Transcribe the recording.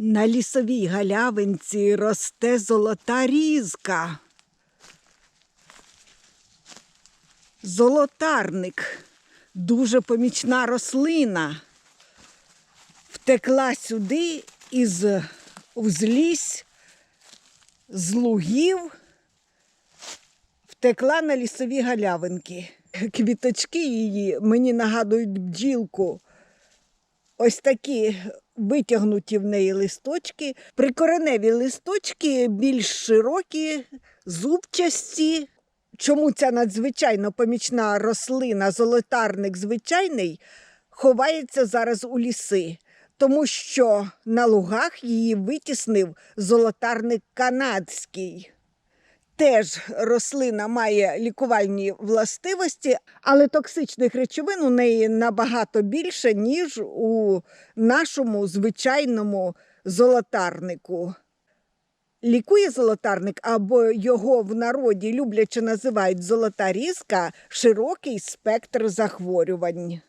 На лісовій галявинці росте золота різка. Золотарник дуже помічна рослина. Втекла сюди із узлісь, з лугів, втекла на лісові галявинки. Квіточки її мені нагадують бджілку. Ось такі витягнуті в неї листочки. Прикореневі листочки більш широкі, зубчасті. Чому ця надзвичайно помічна рослина, золотарник звичайний, ховається зараз у ліси? Тому що на лугах її витіснив золотарник канадський. Теж рослина має лікувальні властивості, але токсичних речовин у неї набагато більше, ніж у нашому звичайному золотарнику. Лікує золотарник або його в народі любляче називають золота різка широкий спектр захворювань.